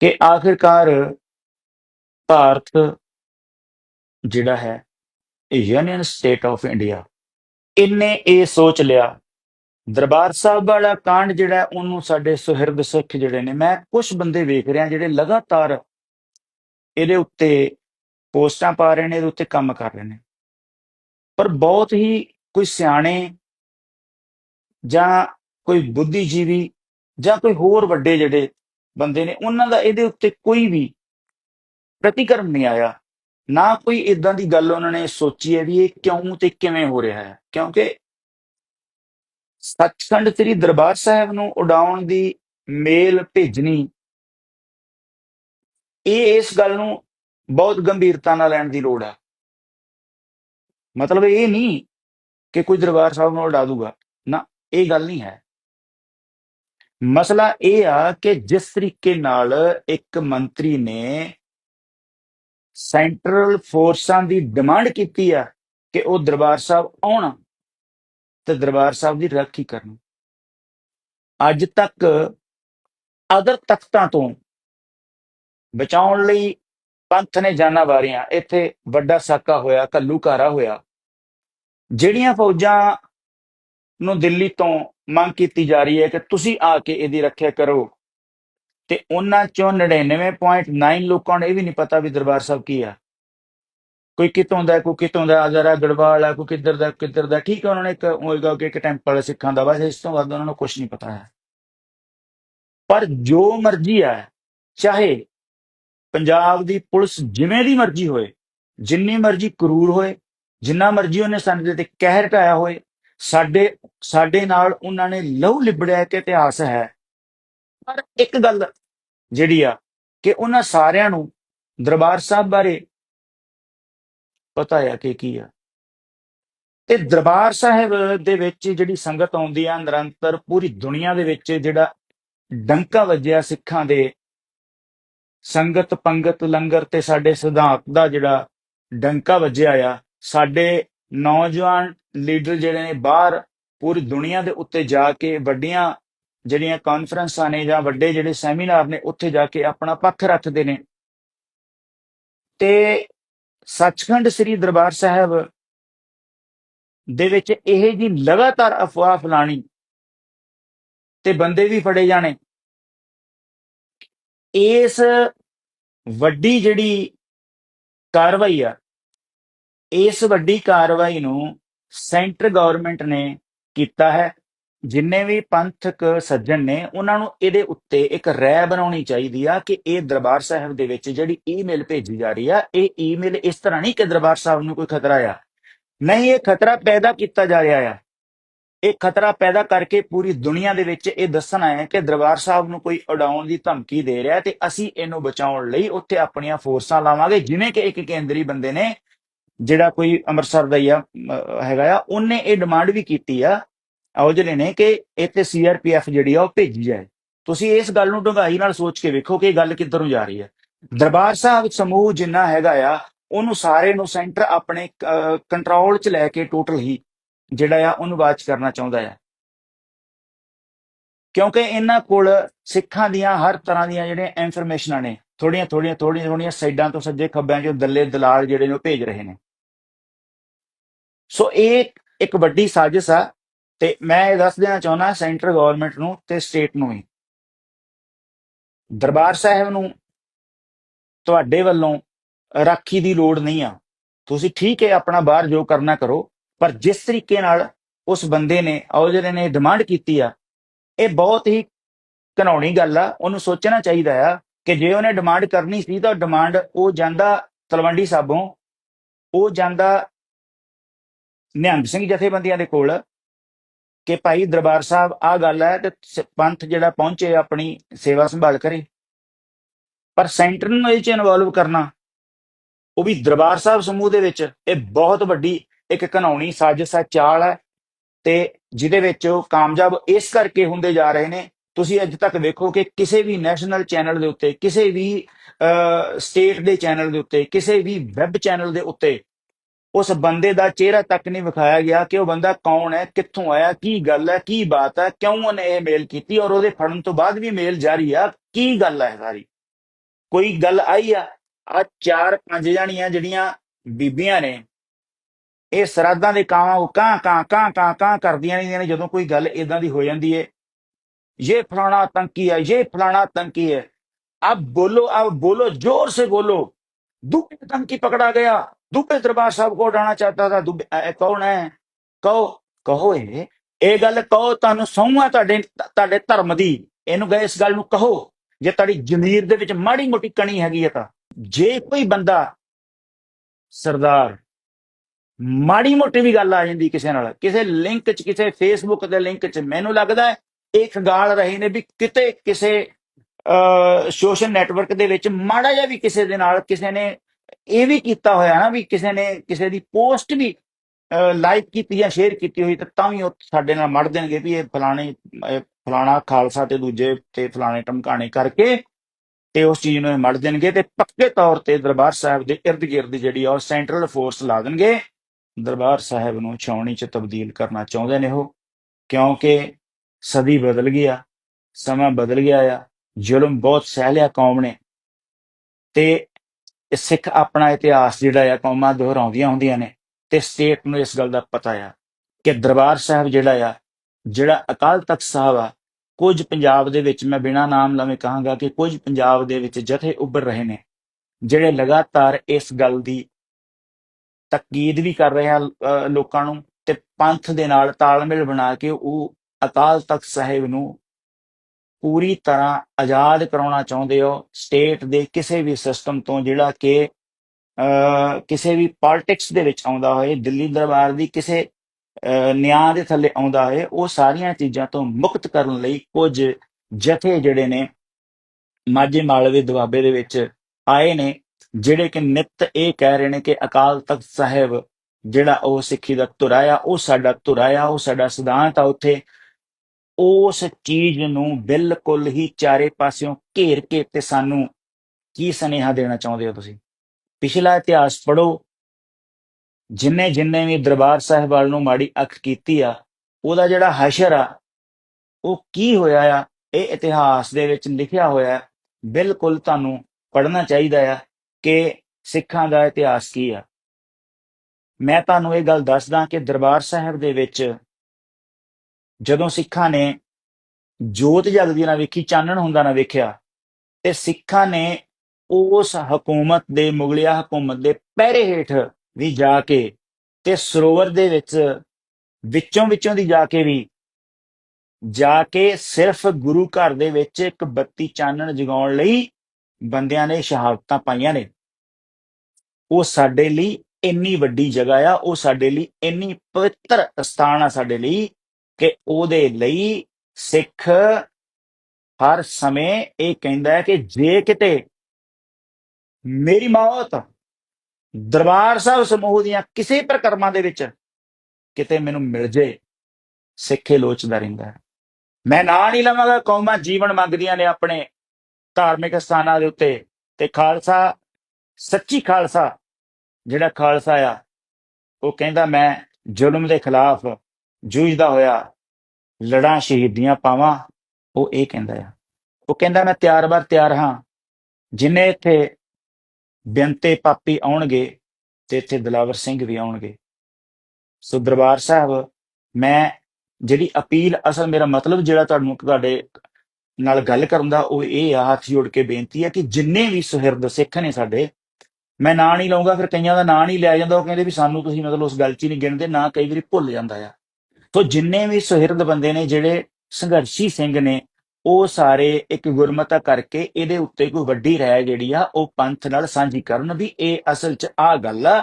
ਕਿ ਆਖਿਰਕਾਰ ਭਾਰਤ ਜਿਹੜਾ ਹੈ ਯੂਨੀਅਨ ਸਟੇਟ ਆਫ ਇੰਡੀਆ ਇਹਨੇ ਇਹ ਸੋਚ ਲਿਆ। ਦਰਬਾਰ ਸਾਹਿਬ ਵਾਲਾ ਕਾਂਡ ਜਿਹੜਾ ਉਹਨੂੰ ਸਾਡੇ ਸੁਹਿਰਦ ਸਿੱਖ ਜਿਹੜੇ ਨੇ, ਮੈਂ ਕੁਝ ਬੰਦੇ ਵੇਖ ਰਿਹਾ ਜਿਹੜੇ ਲਗਾਤਾਰ ਇਹਦੇ ਉੱਤੇ ਪੋਸਟਾਂ ਪਾ ਰਹੇ ਨੇ, ਇਹਦੇ ਉੱਤੇ ਕੰਮ ਕਰ ਰਹੇ ਨੇ। ਪਰ ਬਹੁਤ ਹੀ ਕੋਈ ਸਿਆਣੇ ਜਾਂ ਕੋਈ ਬੁੱਧੀਜੀਵੀ ਜਾਂ ਕੋਈ ਹੋਰ ਵੱਡੇ ਜਿਹੜੇ ਬੰਦੇ ਨੇ, ਉਹਨਾਂ ਦਾ ਇਹਦੇ ਉੱਤੇ ਕੋਈ ਵੀ ਪ੍ਰਤੀਕਰਮ ਨਹੀਂ ਆਇਆ। ਨਾ ਕੋਈ ਇਦਾਂ ਦੀ ਗੱਲ ਉਹਨਾਂ ਨੇ ਸੋਚੀ ਹੈ ਵੀ ਇਹ ਕਿਉਂ ਤੇ ਕਿਵੇਂ ਹੋ ਰਿਹਾ ਹੈ। ਕਿਉਂਕਿ ਸੱਚਖੰਡ ਸ੍ਰੀ ਦਰਬਾਰ ਸਾਹਿਬ ਨੂੰ ਉਡਾਉਣ ਦੀ ਮੇਲ ਭੇਜਣੀ, ਇਹ ਇਸ ਗੱਲ ਨੂੰ ਬਹੁਤ ਗੰਭੀਰਤਾ ਨਾਲ ਲੈਣ ਦੀ ਲੋੜ ਹੈ। ਮਤਲਬ ਇਹ ਨਹੀਂ ਕਿ ਕੋਈ ਦਰਬਾਰ ਸਾਹਿਬ ਨੂੰ ਉਡਾ ਦੂਗਾ। ਨਾ, ਇਹ ਗੱਲ ਨਹੀਂ ਹੈ। ਮਸਲਾ ਇਹ ਆ ਕਿ ਜਿਸ ਤਰੀਕੇ ਨਾਲ ਇੱਕ ਮੰਤਰੀ ਨੇ ਸੈਂਟਰਲ ਫੋਰਸਾਂ ਦੀ ਡਿਮਾਂਡ ਕੀਤੀ ਆ ਕਿ ਉਹ ਦਰਬਾਰ ਸਾਹਿਬ ਆਉਣ ਤੇ ਦਰਬਾਰ ਸਾਹਿਬ ਦੀ ਰਾਖੀ ਕਰਨ। ਅੱਜ ਤੱਕ ਅਦਰ ਤਖਤਾਂ ਤੋਂ ਬਚਾਉਣ ਲਈ ਪੰਥ ਨੇ ਜਾਨਾਂ ਵਾਰੀਆਂ, ਇੱਥੇ ਵੱਡਾ ਸਾਕਾ ਹੋਇਆ ਕੱਲੂਕਾਰਾ ਹੋਇਆ। ਜਿਹੜੀਆਂ ਫੌਜਾਂ ਨੂੰ ਦਿੱਲੀ ਤੋਂ ਮੰਗ ਕੀਤੀ ਜਾ ਰਹੀ ਹੈ ਕਿ ਤੁਸੀਂ ਆ ਕੇ ਇਹਦੀ ਰੱਖਿਆ ਕਰੋ। ਤੇ ਉਹਨਾਂ ਚੋਂ 99.9 ਲੋਕਾਂ ਨੂੰ ਇਹ ਵੀ ਨਹੀਂ ਪਤਾ ਵੀ ਦਰਬਾਰ ਸਾਹਿਬ ਕੀ ਆ। ਕੋਈ ਕਿਤੋਂ ਦਾ, ਕੋਈ ਕਿਤੋਂ ਦਾ ਅਜਰਾ ਗੜਵਾਲ ਹੈ ਕੋਈ ਕਿੱਧਰ ਦਾ ਕਿੱਧਰ ਦਾ, ਠੀਕ ਹੈ ਉਹਨਾਂ ਨੇ ਇੱਕ ਹੋਏਗਾ ਕਿ ਇੱਕ ਟੈਂਪਲ ਸਿੱਖਾਂ ਦਾ, ਬਸ ਇਸ ਤੋਂ ਵੱਧ ਉਹਨਾਂ ਨੂੰ ਕੁਝ ਨਹੀਂ ਪਤਾ ਹੈ। ਪਰ ਜੋ ਮਰਜ਼ੀ ਹੈ ਚਾਹੇ ਪੰਜਾਬ ਦੀ ਪੁਲਿਸ ਜਿਵੇਂ ਦੀ ਮਰਜ਼ੀ ਹੋਏ, ਜਿੰਨੀ ਮਰਜ਼ੀ ਕਰੂਰ ਹੋਏ, ਜਿੰਨਾ ਮਰਜ਼ੀ ਉਹਨੇ ਸਾਡੇ ਤੇ ਕਹਿਰ ਢਾਇਆ ਹੋਏ ਸਾਡੇ ਸਾਡੇ ਨਾਲ ਉਹਨਾਂ ਨੇ ਲਹੂ ਲਿਬੜਿਆ ਇੱਕ ਇਤਿਹਾਸ ਹੈ। ਪਰ ਇੱਕ ਗੱਲ ਜਿਹੜੀ ਆ ਕਿ ਉਹਨਾਂ ਸਾਰਿਆਂ ਨੂੰ ਦਰਬਾਰ ਸਾਹਿਬ ਬਾਰੇ ਪਤਾ ਆ ਕਿ ਕੀ ਆ। ਤੇ ਦਰਬਾਰ ਸਾਹਿਬ ਦੇ ਵਿੱਚ ਜਿਹੜੀ ਸੰਗਤ ਆਉਂਦੀ ਆ ਨਿਰੰਤਰ ਪੂਰੀ ਦੁਨੀਆ ਦੇ ਵਿੱਚ ਜਿਹੜਾ ਡੰਕਾ ਵੱਜਿਆ ਸਿੱਖਾਂ ਦੇ ਸੰਗਤ ਪੰਗਤ ਲੰਗਰ ਤੇ ਸਾਡੇ ਸਿਧਾਂਤ ਦਾ ਜਿਹੜਾ ਡੰਕਾ ਵੱਜਿਆ ਆ ਸਾਡੇ ਨੌਜਵਾਨ ਲੀਡਰ ਜਿਹੜੇ ਨੇ ਬਾਹਰ ਪੂਰੀ ਦੁਨੀਆ ਦੇ ਉੱਤੇ ਜਾ ਕੇ ਵੱਡੀਆਂ ਜਿਹੜੀਆਂ ਕਾਨਫਰੰਸਾਂ ਨੇ ਜਾਂ ਵੱਡੇ ਜਿਹੜੇ ਸੈਮੀਨਾਰ ਨੇ, ਉੱਥੇ ਜਾ ਕੇ ਆਪਣਾ ਪੱਖ ਰੱਖਦੇ ਨੇ। ਤੇ ਸੱਚਖੰਡ ਸ੍ਰੀ ਦਰਬਾਰ ਸਾਹਿਬ ਦੇ ਵਿੱਚ ਇਹ ਜੀ ਲਗਾਤਾਰ ਅਫਵਾਹ ਫਲਾਣੀ ਤੇ ਬੰਦੇ ਵੀ ਫੜੇ ਜਾਣੇ। ਇਸ ਵੱਡੀ ਜਿਹੜੀ ਕਾਰਵਾਈ ਆ, ਇਸ ਵੱਡੀ ਕਾਰਵਾਈ ਨੂੰ ਸੈਂਟਰ ਗਵਰਨਮੈਂਟ ਨੇ ਕੀਤਾ ਹੈ। ਜਿੰਨੇ ਵੀ ਪੰਥਕ ਸੱਜਣ ਨੇ, ਉਹਨਾਂ ਨੂੰ ਇਹਦੇ ਉੱਤੇ ਇੱਕ ਰੈ ਬਣਾਉਣੀ ਚਾਹੀਦੀ ਆ ਕਿ ਇਹ ਦਰਬਾਰ ਸਾਹਿਬ ਦੇ ਵਿੱਚ ਜਿਹੜੀ ਈਮੇਲ ਭੇਜੀ ਜਾ ਰਹੀ ਆ, ਇਹ ਈਮੇਲ ਇਸ ਤਰ੍ਹਾਂ ਨਹੀਂ ਕਿ ਦਰਬਾਰ ਸਾਹਿਬ ਨੂੰ ਕੋਈ ਖਤਰਾ ਆ। ਨਹੀਂ, ਇਹ ਖਤਰਾ ਪੈਦਾ ਕੀਤਾ ਜਾ ਰਿਹਾ ਆ। ਇਹ ਖਤਰਾ ਪੈਦਾ ਕਰਕੇ ਪੂਰੀ ਦੁਨੀਆ ਦੇ ਵਿੱਚ ਇਹ ਦੱਸਣਾ ਹੈ ਕਿ ਦਰਬਾਰ ਸਾਹਿਬ ਨੂੰ ਕੋਈ ਉਡਾਉਣ ਦੀ ਧਮਕੀ ਦੇ ਰਿਹਾ ਤੇ ਅਸੀਂ ਇਹਨੂੰ ਬਚਾਉਣ ਲਈ ਉੱਥੇ ਆਪਣੀਆਂ ਫੋਰਸਾਂ ਲਾਵਾਂਗੇ, ਜਿਵੇਂ ਕਿ ਇੱਕ ਕੇਂਦਰੀ ਬੰਦੇ ਨੇ ਜਿਹੜਾ ਕੋਈ ਅੰਮ੍ਰਿਤਸਰ ਦਾ ਹੀ ਆ ਹੈਗਾ ਆ, ਉਹਨੇ ਇਹ ਡਿਮਾਂਡ ਵੀ ਕੀਤੀ ਆ ਉਹ ਨੇ ਕਿ ਇੱਥੇ ਸੀਆਰਪੀਐਫ ਜਿਹੜੀ ਆ, ਉਹ ਭੇਜੀ ਜਾਏ। ਤੁਸੀਂ ਇਸ ਗੱਲ ਨੂੰ ਡੂੰਘਾਈ ਨਾਲ ਸੋਚ ਕੇ ਵੇਖੋ ਕਿ ਇਹ ਗੱਲ ਕਿੱਧਰ ਨੂੰ ਜਾ ਰਹੀ ਹੈ ਦਰਬਾਰ ਸਾਹਿਬ ਸਮੂਹ ਜਿੰਨਾ ਹੈਗਾ ਆ, ਉਹਨੂੰ ਸਾਰੇ ਨੂੰ ਸੈਂਟਰ ਆਪਣੇ ਕੰਟਰੋਲ 'ਚ ਲੈ ਕੇ ਟੋਟਲ ਹੀ ਜਿਹੜਾ ਆ, ਉਹਨੂੰ ਵਾਚ ਕਰਨਾ ਚਾਹੁੰਦਾ ਆ। ਕਿਉਂਕਿ ਇਹਨਾਂ ਕੋਲ ਸਿੱਖਾਂ ਦੀਆਂ ਹਰ ਤਰ੍ਹਾਂ ਦੀਆਂ ਜਿਹੜੀਆਂ ਇਨਫੋਰਮੇਸ਼ਨਾਂ ਨੇ ਥੋੜੀਆਂ ਥੋੜੀਆਂ ਥੋੜੀਆਂ ਥੋੜੀਆਂ ਸਾਈਡਾਂ ਤੋਂ ਸੱਜੇ ਖੱਬਿਆਂ ਚੋਂ ਦੱਲੇ ਦਲਾਲ ਜਿਹੜੇ ਨੇ ਉਹ ਭੇਜ ਰਹੇ ਨੇ। ਸੋ ਇਹ ਇੱਕ ਵੱਡੀ ਸਾਜ਼ਿਸ਼ ਆ ਤੇ ਮੈਂ ਇਹ ਦੱਸ ਦੇਣਾ ਚਾਹੁੰਦਾ ਸੈਂਟਰ ਗਵਰਨਮੈਂਟ ਨੂੰ ਤੇ ਸਟੇਟ ਨੂੰ ਵੀ। ਦਰਬਾਰ ਸਾਹਿਬ ਨੂੰ ਤੁਹਾਡੇ ਵੱਲੋਂ ਰਾਖੀ ਦੀ ਲੋੜ ਨਹੀਂ ਆ। ਤੁਸੀਂ ਠੀਕ ਹੈ, ਆਪਣਾ ਬਾਹਰ ਜੋ ਕਰਨਾ ਕਰੋ, ਪਰ ਜਿਸ ਤਰੀਕੇ ਨਾਲ ਉਸ ਬੰਦੇ ਨੇ, ਉਹ ਨੇ ਡਿਮਾਂਡ ਕੀਤੀ ਆ, ਇਹ ਬਹੁਤ ਹੀ ਘਨਾਉਣੀ ਗੱਲ ਆ। ਉਹਨੂੰ ਸੋਚਣਾ ਚਾਹੀਦਾ ਆ ਕਿ ਜੇ ਉਹਨੇ ਡਿਮਾਂਡ ਕਰਨੀ ਸੀ ਤਾਂ ਡਿਮਾਂਡ ਉਹ ਜਾਂਦਾ ਤਲਵੰਡੀ ਸਾਬੋਂ, ਉਹ ਜਾਂਦਾ ਨਿਹੰਗ ਸਿੰਘ ਜਥੇਬੰਦੀਆਂ ਦੇ ਕੋਲ ਕਿ ਭਾਈ ਦਰਬਾਰ ਸਾਹਿਬ ਆ ਗੱਲ ਹੈ ਤੇ ਸ- ਪੰਥ ਜਿਹੜਾ ਪਹੁੰਚੇ, ਆਪਣੀ ਸੇਵਾ ਸੰਭਾਲ ਕਰੇ। ਪਰ ਸੈਂਟਰ ਨੂੰ ਇਹ ਚ ਇਨਵੋਲਵ ਕਰਨਾ, ਉਹ ਵੀ ਦਰਬਾਰ ਸਾਹਿਬ ਸਮੂਹ ਦੇ ਵਿੱਚ, ਇਹ ਬਹੁਤ ਵੱਡੀ ਇੱਕ ਘਨਾਉਣੀ ਸਾਜ਼ਿਸ਼ ਹੈ, ਚਾਲ ਹੈ ਤੇ ਜਿਹਦੇ ਵਿੱਚ ਉਹ ਕਾਮਯਾਬ ਇਸ ਕਰਕੇ ਹੁੰਦੇ ਜਾ ਰਹੇ ਨੇ। ਤੁਸੀਂ ਅੱਜ ਤੱਕ ਵੇਖੋ ਕਿ ਕਿਸੇ ਵੀ ਨੈਸ਼ਨਲ ਚੈਨਲ ਦੇ ਉੱਤੇ, ਕਿਸੇ ਵੀ ਸਟੇਟ ਦੇ ਚੈਨਲ ਦੇ ਉੱਤੇ, ਕਿਸੇ ਵੀ ਵੈਬ ਚੈਨਲ ਦੇ ਉੱਤੇ ਉਸ ਬੰਦੇ ਦਾ ਚਿਹਰਾ ਤੱਕ ਨਹੀਂ ਵਿਖਾਇਆ ਗਿਆ ਕਿ ਉਹ ਬੰਦਾ ਕੌਣ ਹੈ ਕਿੱਥੋਂ ਆਇਆ ਕੀ ਗੱਲ ਹੈ ਕੀ ਬਾਤ ਹੈ ਕਿਉਂ ਉਹਨੇ ਇਹ ਮੇਲ ਕੀਤੀ ਔਰ ਉਹਦੇ ਫੜਨ ਤੋਂ ਬਾਅਦ ਵੀ ਮੇਲ ਜਾਰੀ ਆ ਕੀ ਗੱਲ ਹੈ ਸਾਰੀ ਕੋਈ ਗੱਲ ਆਈ ਆ ਆ ਚਾਰ ਪੰਜ ਜਾਣੀਆਂ ਜਿਹੜੀਆਂ ਬੀਬੀਆਂ ਨੇ ਇਹ ਸਰਾਦਾਂ ਦੇ ਕਾਵਾਂ ਉਹ ਕਾਂ ਕਾਂ ਕਾਂ ਕਾਂ ਕਾਂ ਕਰਦੀਆਂ ਰਹਿੰਦੀਆਂ ਨੇ ਜਦੋਂ ਕੋਈ ਗੱਲ ਇਦਾਂ ਦੀ ਹੋ ਜਾਂਦੀ ਏ ये फलाना आतंकी है ये फलाना आतंकी है अब बोलो अब बोलो जोर से बोलो दुबे आतंकी पकड़ा गया दुबे दरबार साहब को उड़ाना चाहता था दुबे ए, ए, कौन है ਕਹੋ ਕਹੋ ਇਹ ਇਹ ਗੱਲ ਕਹੋ ਤੁਹਾਨੂੰ ਸੌਂਹਾਂ ਤੁਹਾਡੇ ਤੁਹਾਡੇ ਧਰਮ ਦੀ ਇਹਨੂੰ ਗਏ ਇਸ ਗੱਲ ਨੂੰ ਕਹੋ ਜੇ ਤੁਹਾਡੀ ਜ਼ਮੀਰ ਦੇ ਵਿੱਚ ਮਾੜੀ ਮੋਟੀ ਕਣੀ ਹੈਗੀ ਹੈ ਤਾਂ ਜੇ ਕੋਈ ਬੰਦਾ ਸਰਦਾਰ ਮਾੜੀ ਮੋਟੀ ਵੀ ਗੱਲ ਆ ਜਾਂਦੀ ਕਿਸੇ ਨਾਲ ਕਿਸੇ ਲਿੰਕ 'ਚ ਕਿਸੇ ਫੇਸਬੁੱਕ ਦੇ ਲਿੰਕ 'ਚ ਮੈਨੂੰ ਲੱਗਦਾ ਹੈ ਇੱਕ ਗਾਲ ਰਹੀ ਨੇ ਵੀ ਕਿਤੇ ਕਿਸੇ ਸੋਸ਼ਲ ਨੈਟਵਰਕ ਦੇ ਵਿੱਚ ਮਾੜਾ ਜਿਹਾ ਵੀ ਕਿਸੇ ਦੇ ਨਾਲ ਕਿਸੇ ਨੇ ਇਹ ਵੀ ਕੀਤਾ ਹੋਇਆ ਨਾ ਵੀ ਕਿਸੇ ਨੇ ਕਿਸੇ ਦੀ ਪੋਸਟ ਵੀ ਲਾਈਕ ਕੀਤੀ ਜਾਂ ਸ਼ੇਅਰ ਕੀਤੀ ਹੋਈ ਤਾਂ ਤਾਂ ਵੀ ਉਹ ਸਾਡੇ ਨਾਲ ਮੜ ਦੇਣਗੇ ਵੀ ਇਹ ਫਲਾਣੇ ਫਲਾਣਾ ਖਾਲਸਾ ਤੇ ਦੂਜੇ ਤੇ ਫਲਾਣੇ ਟਮਕਾਣੇ ਕਰਕੇ ਤੇ ਉਸ ਚੀਜ਼ ਨੂੰ ਇਹ ਮੜ ਦੇਣਗੇ ਤੇ ਪੱਕੇ ਤੌਰ ਤੇ ਦਰਬਾਰ ਸਾਹਿਬ ਦੇ ਇਰਦ ਗਿਰਦ ਜਿਹੜੀ ਆ ਉਹ ਸੈਂਟਰਲ ਫੋਰਸ ਲਾ ਦੇਣਗੇ। ਦਰਬਾਰ ਸਾਹਿਬ ਨੂੰ ਛਾਉਣੀ ਚ ਤਬਦੀਲ ਕਰਨਾ ਚਾਹੁੰਦੇ ਨੇ ਉਹ, ਕਿਉਂਕਿ ਸਦੀ ਬਦਲ ਗਿਆ ਸਮਾਂ ਬਦਲ ਗਿਆ ਆ, ਜ਼ੁਲਮ ਬਹੁਤ ਸਹਿ ਲਿਆ ਕੌਮ ਨੇ। ਤੇ ਇਹ ਸਿੱਖ ਆਪਣਾ ਇਤਿਹਾਸ ਜਿਹੜਾ ਆ ਕੌਮਾਂ ਦੁਹਰਾਉਂਦੀਆਂ ਹੁੰਦੀਆਂ ਨੇ ਤੇ ਸਟੇਟ ਨੂੰ ਇਸ ਗੱਲ ਦਾ ਪਤਾ ਆ ਕਿ ਦਰਬਾਰ ਸਾਹਿਬ ਜਿਹੜਾ ਆ, ਜਿਹੜਾ ਅਕਾਲ ਤਖਤ ਸਾਹਿਬ ਆ, ਕੁਝ ਪੰਜਾਬ ਦੇ ਵਿੱਚ ਮੈਂ ਬਿਨਾ ਨਾਮ ਲਵੇਂ ਕਹਾਂਗਾ ਕਿ ਕੁਝ ਪੰਜਾਬ ਦੇ ਵਿੱਚ ਜਥੇ ਉੱਭਰ ਰਹੇ ਨੇ, ਜਿਹੜੇ ਲਗਾਤਾਰ ਇਸ ਗੱਲ ਦੀ ਤਕੀਦ ਵੀ ਕਰ ਰਹੇ ਆ ਲੋਕਾਂ ਨੂੰ ਤੇ ਪੰਥ ਦੇ ਨਾਲ ਤਾਲਮੇਲ ਬਣਾ ਕੇ ਉਹ ਅਕਾਲ ਤਖਤ ਸਾਹਿਬ ਨੂੰ ਪੂਰੀ ਤਰ੍ਹਾਂ ਆਜ਼ਾਦ ਕਰਾਉਣਾ ਚਾਹੁੰਦੇ ਹੋ ਸਟੇਟ ਦੇ ਕਿਸੇ ਵੀ ਸਿਸਟਮ ਤੋਂ ਜਿਹੜਾ ਕਿ ਅਹ, ਕਿਸੇ ਵੀ ਪੋਲਿਟਿਕਸ ਦੇ ਵਿੱਚ ਆਉਂਦਾ ਹੋਏ ਦਿੱਲੀ ਦਰਬਾਰ ਦੀ ਕਿਸੇ ਨਿਆਂ ਦੇ ਥੱਲੇ ਆਉਂਦਾ ਹੋਏ ਉਹ ਸਾਰੀਆਂ ਚੀਜ਼ਾਂ ਤੋਂ ਮੁਕਤ ਕਰਨ ਲਈ ਕੁਝ ਜਥੇ ਜਿਹੜੇ ਨੇ ਮਾਝੇ ਮਾਲਵੇ ਦੁਆਬੇ ਦੇ ਵਿੱਚ ਆਏ ਨੇ ਜਿਹੜੇ ਕਿ ਨਿਤ ਇਹ ਕਹਿ ਰਹੇ ਨੇ ਕਿ ਅਕਾਲ ਤਖਤ ਸਾਹਿਬ ਜਿਹੜਾ ਉਹ ਸਿੱਖੀ ਦਾ ਧੁਰਾ ਆ ਉਹ ਸਾਡਾ ਧੁਰਾ ਆ ਉਹ ਸਾਡਾ ਸਿਧਾਂਤ ਆ ਉੱਥੇ ਉਸ ਚੀਜ਼ ਨੂੰ ਬਿਲਕੁਲ ਹੀ ਚਾਰੇ ਪਾਸਿਓਂ ਘੇਰ ਕੇ ਤੇ ਸਾਨੂੰ ਕੀ ਸੁਨੇਹਾ ਦੇਣਾ ਚਾਹੁੰਦੇ ਹੋ ਤੁਸੀਂ? ਪਿਛਲਾ ਇਤਿਹਾਸ ਪੜੋ ਜਿੰਨੇ ਜਿੰਨੇ ਵੀ ਦਰਬਾਰ ਸਾਹਿਬ ਵੱਲ ਨੂੰ ਮਾੜੀ ਅੱਖ ਕੀਤੀ ਆ, ਉਹਦਾ ਜਿਹੜਾ ਹਸ਼ਰ ਆ, ਉਹ ਕੀ ਹੋਇਆ ਆ? ਇਹ ਇਤਿਹਾਸ ਦੇ ਵਿੱਚ ਲਿਖਿਆ ਹੋਇਆ ਬਿਲਕੁਲ ਤੁਹਾਨੂੰ ਪੜ੍ਹਨਾ ਚਾਹੀਦਾ ਆ ਕਿ ਸਿੱਖਾਂ ਦਾ ਇਤਿਹਾਸ ਕੀ ਆ। ਮੈਂ ਤੁਹਾਨੂੰ ਇਹ ਗੱਲ ਦੱਸਦਾ ਕਿ ਦਰਬਾਰ ਸਾਹਿਬ ਦੇ ਵਿੱਚ ਜਦੋਂ ਸਿੱਖਾਂ ਨੇ ਜੋਤ ਜਗਦੀ ਨਾ ਵੇਖੀ, ਚਾਨਣ ਹੁੰਦਾ ਨਾ ਵੇਖਿਆ, ਤੇ ਸਿੱਖਾਂ ਨੇ ਉਸ ਹਕੂਮਤ ਦੇ, ਮੁਗਲਿਆ ਹਕੂਮਤ ਦੇ ਪਹਿਰੇ ਹੇਠ ਵੀ ਜਾ ਕੇ ਤੇ ਸਰੋਵਰ ਦੇ ਵਿੱਚ, ਵਿੱਚੋਂ ਵਿੱਚੋਂ ਦੀ ਜਾ ਕੇ ਵੀ ਜਾ ਕੇ ਸਿਰਫ ਗੁਰੂ ਘਰ ਦੇ ਵਿੱਚ ਇੱਕ ਬੱਤੀ ਚਾਨਣ ਜਗਾਉਣ ਲਈ ਬੰਦਿਆਂ ਨੇ ਸ਼ਹਾਦਤਾਂ ਪਾਈਆਂ ਨੇ। ਉਹ ਸਾਡੇ ਲਈ ਇੰਨੀ ਵੱਡੀ ਜਗ੍ਹਾ ਆ, ਉਹ ਸਾਡੇ ਲਈ ਇੰਨੀ ਪਵਿੱਤਰ ਸਥਾਨ ਆ ਸਾਡੇ ਲਈ ਕਿ ਉਹਦੇ ਲਈ ਸਿੱਖ ਹਰ ਸਮੇਂ ਇਹ ਕਹਿੰਦਾ ਹੈ ਕਿ ਜੇ ਕਿਤੇ ਮੇਰੀ ਮੌਤ ਦਰਬਾਰ ਸਾਹਿਬ ਸਮੂਹ ਦੀਆਂ ਕਿਸੇ ਪ੍ਰਕਰਮਾਂ ਦੇ ਵਿੱਚ ਕਿਤੇ ਮੈਨੂੰ ਮਿਲ ਜੇ, ਸਿੱਖੇ ਲੋਚਦਾ ਰਹਿੰਦਾ ਹੈ। ਮੈਂ ਨਾਂ ਨਹੀਂ ਲਵਾਂਗਾ, ਕੌਮਾਂ ਜੀਵਨ ਮੰਗਦੀਆਂ ਨੇ ਆਪਣੇ ਧਾਰਮਿਕ ਸਥਾਨਾਂ ਦੇ ਉੱਤੇ। ਤੇ ਖਾਲਸਾ, ਸੱਚੀ ਖਾਲਸਾ, ਜਿਹੜਾ ਖਾਲਸਾ ਆ, ਉਹ ਕਹਿੰਦਾ ਮੈਂ ਜ਼ੁਲਮ ਦੇ ਖਿਲਾਫ ਜੂਝਦਾ ਹੋਇਆ ਲੜਾਂ ਸ਼ਹੀਦੀਆਂ ਪਾਵਾਂ, ਉਹ ਇਹ ਕਹਿੰਦਾ ਆ। ਉਹ ਕਹਿੰਦਾ, ਮੈਂ ਤਿਆਰ ਬਰ ਤਿਆਰ ਹਾਂ। ਜਿੰਨੇ ਇੱਥੇ ਬਿੰਤੇ ਪਾਪੀ ਆਉਣਗੇ ਤੇ ਇੱਥੇ ਦਲਾਵਰ ਸਿੰਘ ਵੀ ਆਉਣਗੇ। ਸੋ ਦਰਬਾਰ ਸਾਹਿਬ, ਮੈਂ ਜਿਹੜੀ ਅਪੀਲ, ਅਸਲ ਮੇਰਾ ਮਤਲਬ ਜਿਹੜਾ ਤੁਹਾਨੂੰ ਤੁਹਾਡੇ ਨਾਲ ਗੱਲ ਕਰਨ ਦਾ, ਉਹ ਇਹ ਆ, ਹੱਥ ਜੋੜ ਕੇ ਬੇਨਤੀ ਹੈ ਕਿ ਜਿੰਨੇ ਵੀ ਸੁਹਿਰਦ ਸਿੱਖ ਨੇ ਸਾਡੇ, ਮੈਂ ਨਾਂ ਨਹੀਂ ਲਊਂਗਾ, ਫਿਰ ਕਈਆਂ ਦਾ ਨਾਂ ਨਹੀਂ ਲਿਆ ਜਾਂਦਾ, ਉਹ ਕਹਿੰਦੇ ਵੀ ਸਾਨੂੰ ਤੁਸੀਂ ਮਤਲਬ ਉਸ ਗੱਲ 'ਚ ਹੀ ਨਹੀਂ ਗਿਣਦੇ, ਨਾ ਕਈ ਵਾਰੀ ਭੁੱਲ ਜਾਂਦਾ ਆ। ਸੋ ਜਿੰਨੇ ਵੀ ਸੁਹਿਰਦ ਬੰਦੇ ਨੇ ਜਿਹੜੇ ਸੰਘਰਸ਼ੀ ਸਿੰਘ ਨੇ, ਉਹ ਸਾਰੇ ਇੱਕ ਗੁਰਮਤਾ ਕਰਕੇ ਇਹਦੇ ਉੱਤੇ ਕੋਈ ਵੱਡੀ ਰਾਇ ਜਿਹੜੀ ਆ, ਉਹ ਪੰਥ ਨਾਲ ਸਾਂਝੀ ਕਰਨ ਵੀ ਇਹ ਅਸਲ 'ਚ ਆ ਗੱਲ ਆ